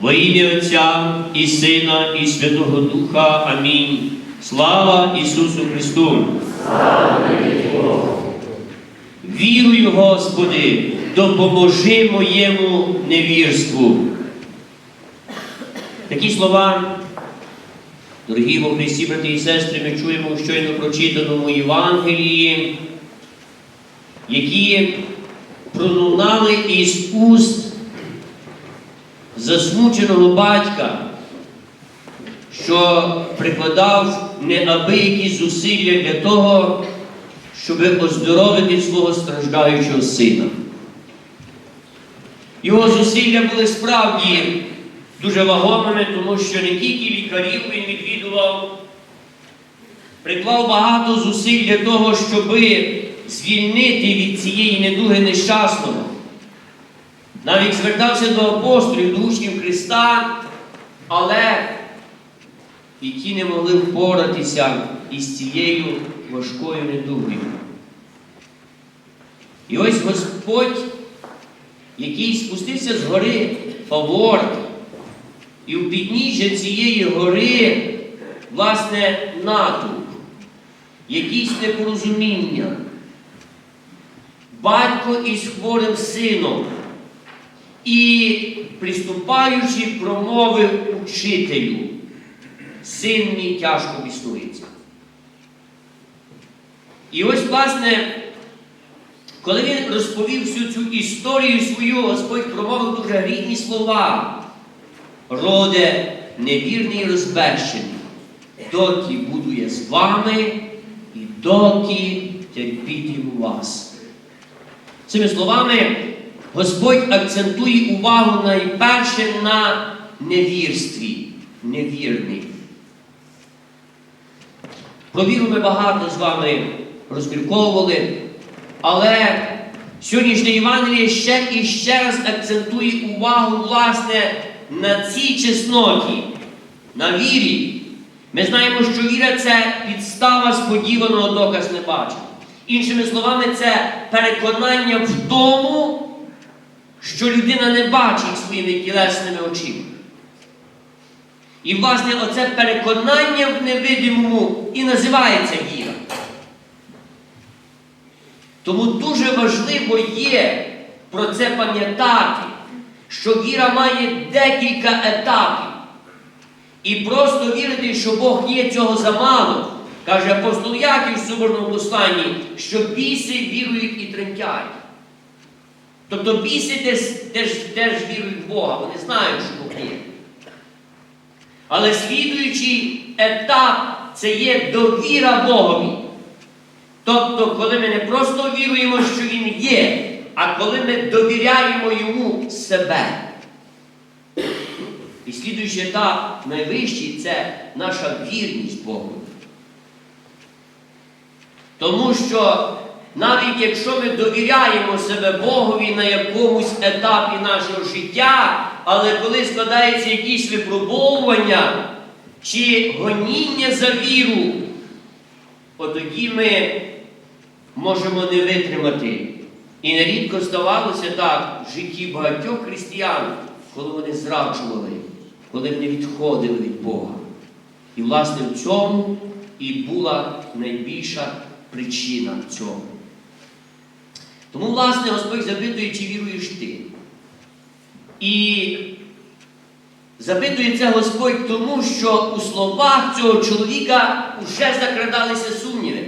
Во ім'я Отця і Сина, і Святого Духа. Амінь. Слава Ісусу Христу! Вірую, Господи, допоможи моєму невірству. Такі слова, дорогі во Христі, брати і сестри, ми чуємо в щойно прочитаному Євангелії, які пролунали із уст засмученого батька, що прикладав неабиякі зусилля для того, щоб оздоровити свого страждаючого сина. Його зусилля були справді дуже вагомими, тому що не тільки лікарів він відвідував, приклав багато зусиль для того, щоб звільнити від цієї недуги нещасного. Навіть звертався до апостолів, до учнів Христа, але ті не могли впоратися із цією важкою недугою. І ось Господь, який спустився з гори Фаворт, і в підніжжя цієї гори, власне, натовп, якісь непорозуміння, батько із хворим сином. І, приступаючи, промовив учителю, син мій тяжко біснується. І ось, власне, коли він розповів всю цю історію свою, Господь промовив дуже грізні слова. Роде невірний і розбещений, доки буду я з вами і доки терпітиму вас. Цими словами Господь акцентує увагу найперше на невірстві, невірний. Про віру ми багато з вами розмірковували, але сьогоднішнє Євангеліє ще і ще раз акцентує увагу, власне, на цій чесноті, на вірі. Ми знаємо, що віра це підстава сподіваного доказ не бачення. Іншими словами, це переконання в тому, що людина не бачить своїми тілесними очима. І, власне, оце переконання в невидимому і називається віра. Тому дуже важливо є про це пам'ятати, що віра має декілька етапів. І просто вірити, що Бог є цього замало, каже апостол Яків в Соборному посланні, що біси вірують і тремтять. Тобто біси теж, вірують в Бога, вони знають, що Бог є. Але слідуючий етап це є довіра Богові. Тобто, коли ми не просто віруємо, що Він є, а коли ми довіряємо Йому себе. І слідуючий етап найвищий це наша вірність Богу. Тому що навіть якщо ми довіряємо себе Богові на якомусь етапі нашого життя, але коли складається якісь випробовування чи гоніння за віру, от тоді ми можемо не витримати. І нерідко ставалося так в житті багатьох християн, коли вони зраджували, коли вони відходили від Бога. І, власне, в цьому і була найбільша причина цього. Тому, власне, Господь запитує, чи віруєш ти. І запитує це Господь тому, що у словах цього чоловіка вже закрадалися сумніви.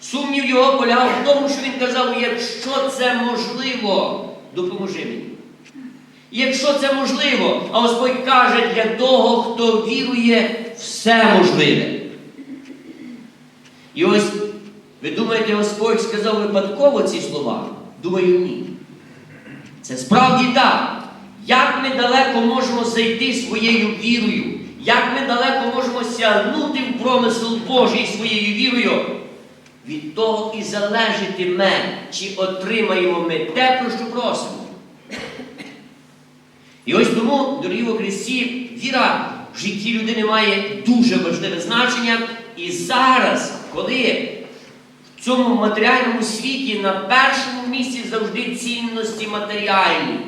Сумнів його полягав в тому, що він казав, якщо це можливо, допоможи мені. Якщо це можливо, а Господь каже, для того, хто вірує, все можливе. І ось, ви думаєте, Господь сказав випадково ці слова? Думаю, ні. Це справді так. Як ми далеко можемо зайти своєю вірою, як ми далеко можемо сягнути в промисел Божий своєю вірою, від того і залежатиме, чи отримаємо ми те, про що просимо. І ось тому, дорогі во Христі, віра в житті людини має дуже важливе значення. І зараз, коли в цьому матеріальному світі на першому місці завжди цінності матеріальні,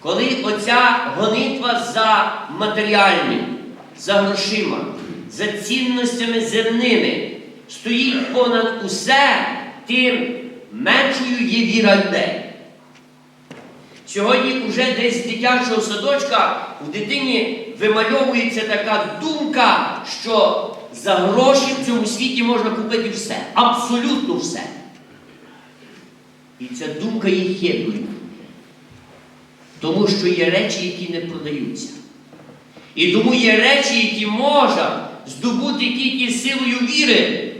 коли оця гонитва за матеріальним, за грошима, за цінностями земними стоїть понад усе, тим меншою є віра людей. Сьогодні вже десь з дитячого садочка в дитині вимальовується така думка, що за гроші в цьому світі можна купити все, абсолютно все. І ця думка є хитрою. Тому що є речі, які не продаються. І тому є речі, які можна здобути тільки силою віри.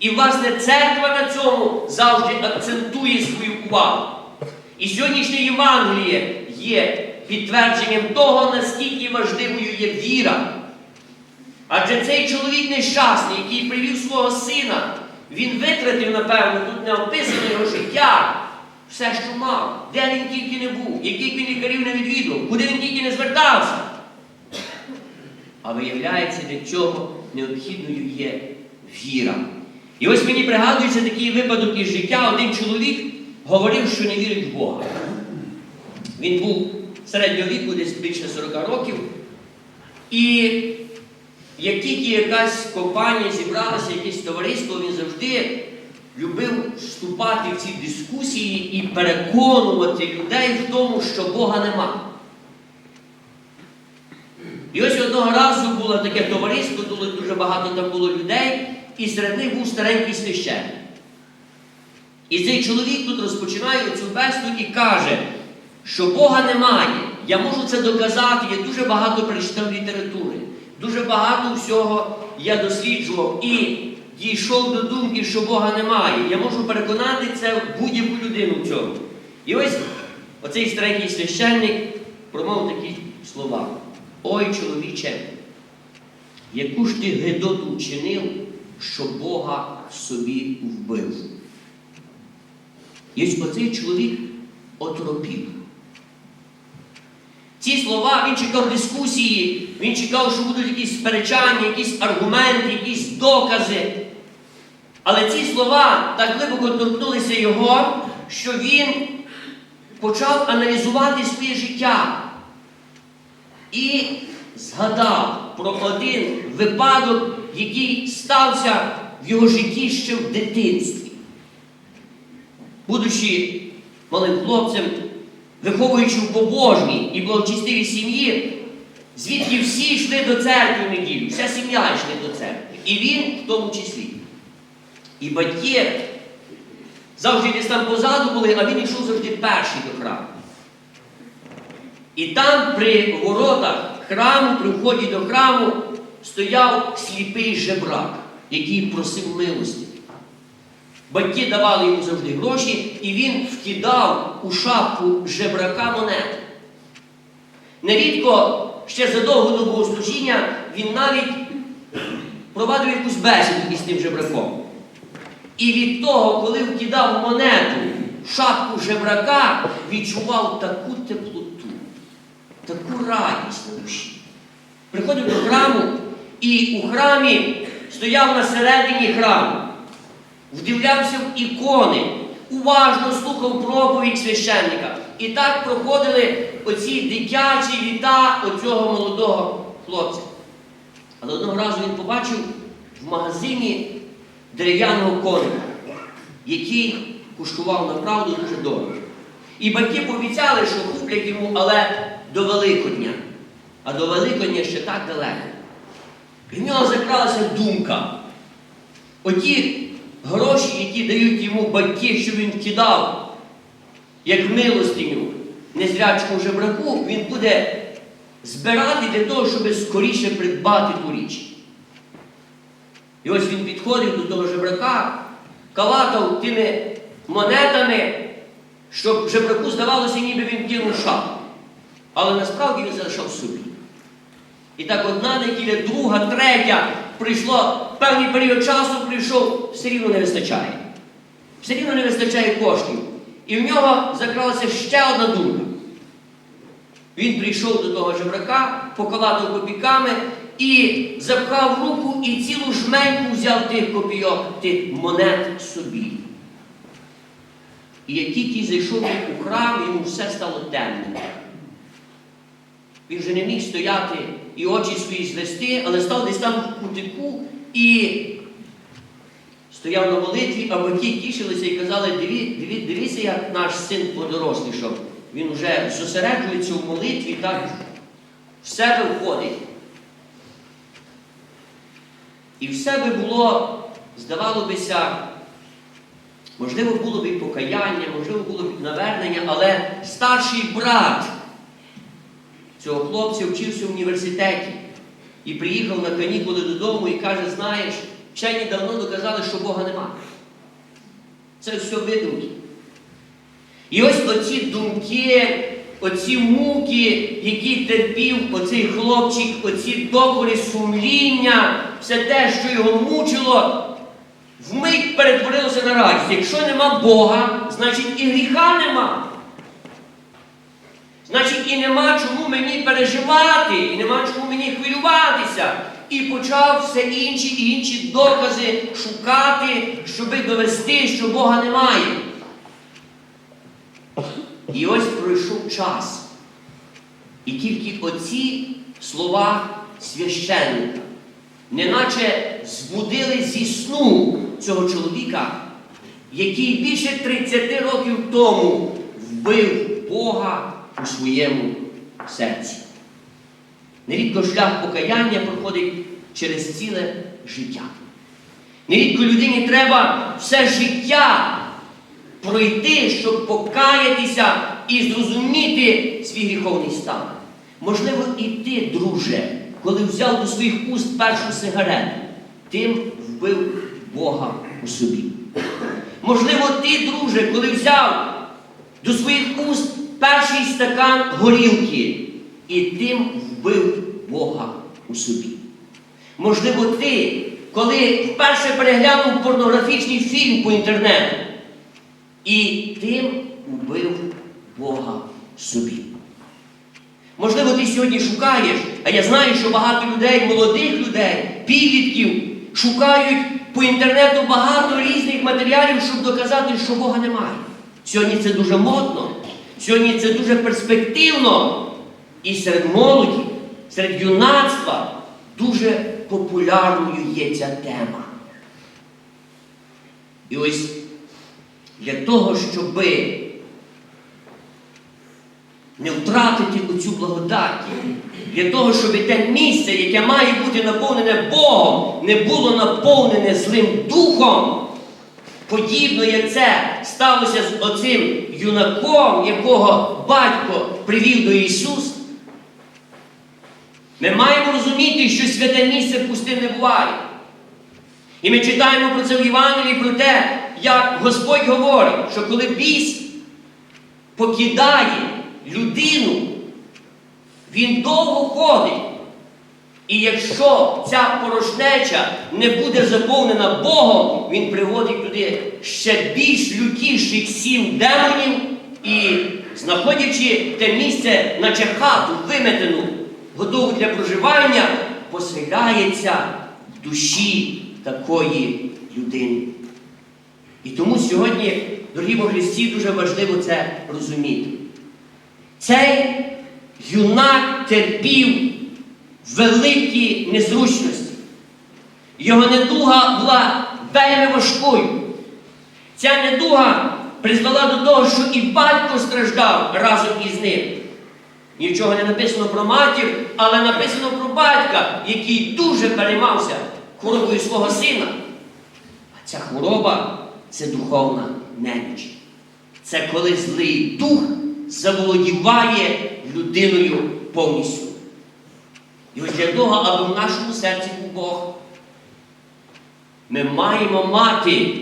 І, власне, церква на цьому завжди акцентує свою увагу. І сьогоднішнє Євангеліє є підтвердженням того, наскільки важливою є віра. Адже цей чоловік нещасний, який привів свого сина, він витратив, напевно, тут не описано його життя, все, що мав, де він тільки не був, яких він лікарів не відвідував, куди він тільки не звертався. А виявляється, для цього необхідною є віра. І ось мені пригадується такий випадок із життя. Один чоловік говорив, що не вірить в Бога. Він був середнього віку, десь більше 40 років. І як тільки якась компанія зібралася, якесь товариство, він завжди любив вступати в ці дискусії і переконувати людей в тому, що Бога нема. І ось одного разу було таке товариство, дуже багато там було людей, і серед них був старенький священник. І цей чоловік тут розпочинає цю бесіду і каже, що Бога немає. Я можу це доказати, я дуже багато прочитав літератури, дуже багато всього я досліджував і дійшов до думки, що Бога немає. Я можу переконати це будь-яку людину в цьому. І ось оцей старенький священник промовив такі слова. Ой, чоловіче, яку ж ти гидоту вчинив, що Бога собі вбив. І ось оцей чоловік оторопів. Ці слова він чекав дискусії, він чекав, що будуть якісь сперечання, якісь аргументи, якісь докази. Але ці слова так глибоко торкнулися його, що він почав аналізувати своє життя і згадав про один випадок, який стався в його житті ще в дитинстві. Будучи малим хлопцем, виховуючи в побожній і благочестивій сім'ї, звідки всі йшли до церкви в неділю, вся сім'я йшли до церкви. І він в тому числі. І батьки завжди десь там позаду були, а він йшов завжди перший до храму. І там при воротах храму, при вході до храму, стояв сліпий жебрак, який просив милості. Батьки давали йому завжди гроші, і він вкидав у шапку жебрака монети. Нерідко, ще задовго до богослужіння, він навіть провадив якусь бесіду із тим жебраком. І від того, коли вкидав монету в шапку жебрака, відчував таку теплоту, таку радість на душі. Приходив до храму, і у храмі стояв на середині храму, вдивлявся в ікони, уважно слухав проповідь священника. І так проходили оці дитячі літа оцього молодого хлопця. Але одного разу він побачив в магазині дерев'яного коника, який куштував направду дуже дорого. І батьки пообіцяли, що куплять йому, але до Великодня. А до Великодня ще так далеко. І в нього закралася думка. Оті гроші, які дають йому батьки, що він кидав, як милостиню незрячому жебраку, він буде збирати для того, щоб скоріше придбати ту річ. І ось він підходив до того жебрака, калатав тими монетами, щоб жебраку здавалося, ніби він кинув шапку. Але насправді він залишав собі. І так одна неділя, друга, третя прийшло, певний період часу прийшов, все рівно не вистачає. Все рівно не вистачає коштів. І в нього закралася ще одна думка. Він прийшов до того жебрака, поколатав копійками і запхав руку і цілу жменьку взяв тих копійок, тих монет собі. І як тільки зайшов у храм, йому все стало темним. Він вже не міг стояти і очі свої звести, але став десь там в кутику і стояв на молитві, а батьки тішилися і казали, диві, диві, дивіться, як наш син подорослішав. Він вже зосереджується в молитві, так в себе входить. І в себе було, здавало бися, можливо, було б і покаяння, можливо, було б навернення, але старший брат цього хлопця вчився в університеті і приїхав на канікули додому і каже, знаєш, вчені давно доказали, що Бога нема. Це все видумки. І ось оці думки, оці муки, які терпів оцей хлопчик, оці докори сумління, все те, що його мучило, вмить перетворилося на радість. Якщо нема Бога, значить і гріха нема. Значить, і нема чому мені переживати, і нема чому мені хвилюватися. І почав все інші і інші докази шукати, щоби довести, що Бога немає. І ось пройшов час. І тільки оці слова священника, неначе збудили зі сну цього чоловіка, який більше 30 років тому вбив Бога у своєму серці. Нерідко шлях покаяння проходить через ціле життя. Нерідко людині треба все життя пройти, щоб покаятися і зрозуміти свій гріховний стан. Можливо, і ти, друже, коли взяв до своїх уст першу сигарету, тим вбив Бога у собі. Можливо, ти, друже, коли взяв до своїх уст перший стакан горілки, і тим вбив Бога у собі. Можливо, ти, коли вперше переглянув порнографічний фільм по інтернету, і тим вбив Бога собі. Можливо, ти сьогодні шукаєш, а я знаю, що багато людей, молодих людей, підлітків, шукають по інтернету багато різних матеріалів, щоб доказати, що Бога немає. Сьогодні це дуже модно, сьогодні це дуже перспективно. І серед молоді, серед юнацтва дуже популярною є ця тема. І ось для того, щоби не втратити оцю благодать, для того, щоб те місце, яке має бути наповнене Богом, не було наповнене злим духом. Подібно як це сталося з оцим юнаком, якого батько привів до Ісуса. Ми маємо розуміти, що святе місце пустим не буває. І ми читаємо про це в Євангелії, про те, як Господь говорить, що коли біс покидає людину, він довго ходить. І якщо ця порожнеча не буде заповнена Богом, він приводить туди ще більш лютіших сім демонів і, знаходячи те місце, наче хату виметену, готову для проживання, поселяється в душі такої людини. І тому сьогодні, дорогі Христі, дуже важливо це розуміти. Цей юнак терпів великі незручності. Його недуга була вельми важкою. Ця недуга призвела до того, що і батько страждав разом із ним. Нічого не написано про матір, але написано про батька, який дуже переймався хворобою свого сина. А ця хвороба це духовна неміч. Це коли злий дух заволодіває людиною повністю. І ось для того, аби в нашому серці був Бог, ми маємо мати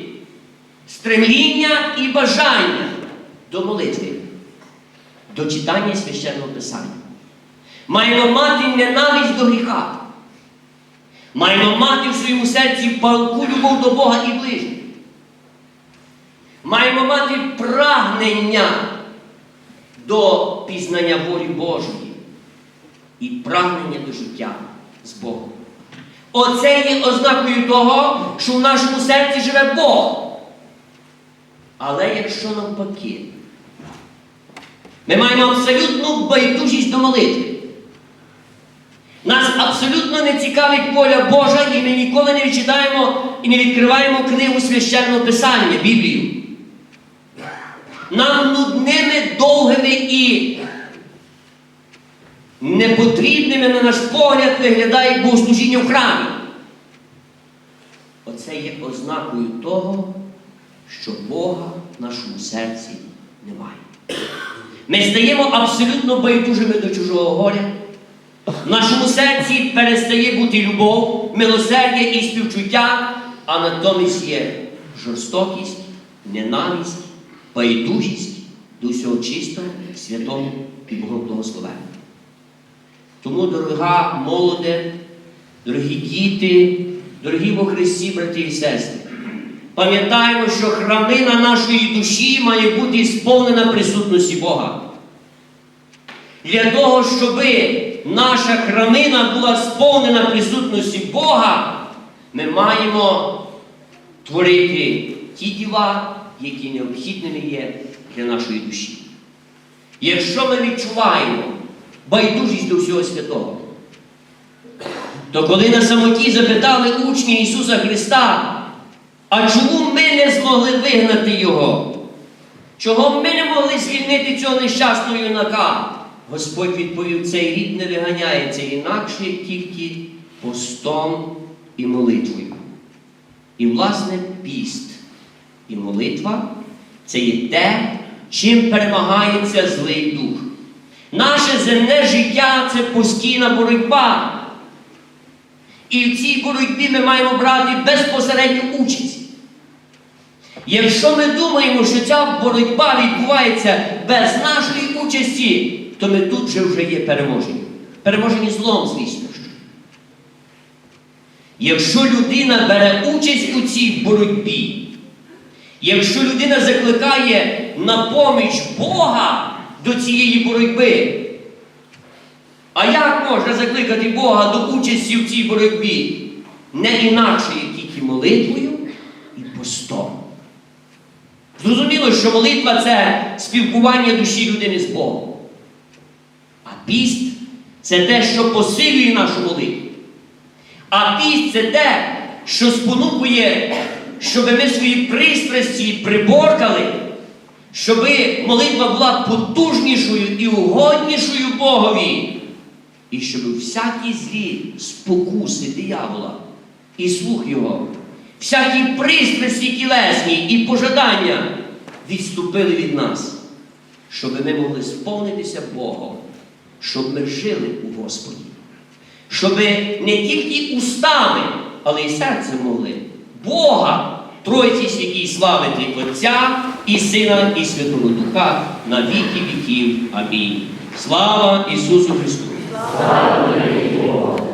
стремління і бажання до молитви, до читання священного Писання. Маємо мати ненависть до гріха. Маємо мати в своєму серці палку любов до Бога і ближніх. Маємо мати прагнення до пізнання волі Божої і прагнення до життя з Богом. Оце є ознакою того, що в нашому серці живе Бог. Але якщо навпаки, ми маємо абсолютну байдужість до молитви. Нас абсолютно не цікавить воля Божа, і ми ніколи не відчитаємо і не відкриваємо книгу священного писання, Біблію. Нам нудними, довгими і непотрібними, на наш погляд, виглядає богослужіння в храмі. Оце є ознакою того, що Бога в нашому серці немає. Ми стаємо абсолютно байдужими до чужого горя. В нашому серці перестає бути любов, милосердя і співчуття, а натомість є жорстокість, ненависть, байдужість до всього чистого, святого і Богом благословення. Тому, дорога молоде, дорогі діти, дорогі во Христі, брати і сестри, пам'ятаємо, що храмина нашої душі має бути сповнена присутності Бога. Для того, щоб наша храмина була сповнена присутності Бога, ми маємо творити ті діла, які необхідними є для нашої душі. Якщо ми відчуваємо байдужість до всього святого, то коли на самоті запитали учні Ісуса Христа, а чому ми не змогли вигнати Його? Чого ми не могли звільнити цього нещасного юнака? Господь відповів, цей рід не виганяється інакше тільки постом і молитвою. І, власне, піст і молитва це є те, чим перемагається злий дух. Наше земне життя це постійна боротьба. І в цій боротьбі ми маємо брати безпосередню участь. Якщо ми думаємо, що ця боротьба відбувається без нашої участі, то ми тут же вже є переможені. Переможені злом, звісно. що. Якщо людина бере участь у цій боротьбі, якщо людина закликає на поміч Бога до цієї боротьби, а як можна закликати Бога до участі в цій боротьбі? Не інакше, як тільки молитвою і постом. Зрозуміло, що молитва це спілкування душі людини з Богом. А піст це те, що посилює нашу молитву. А піст це те, що спонукує, щоб ми свої пристрасті приборкали, щоб молитва була потужнішою і угоднішою Богові. І щоб всякі злі спокуси диявола і слух його, всякі пристрасті тілесні і пожадання відступили від нас, щоб ми могли сповнитися Богом, щоб ми жили у Господі, щоб не тільки устами, але й серцем могли Бога, Тройці святій славити Отця і Сина, і Святого Духа на віки віків. Амінь. Слава Ісусу Христу!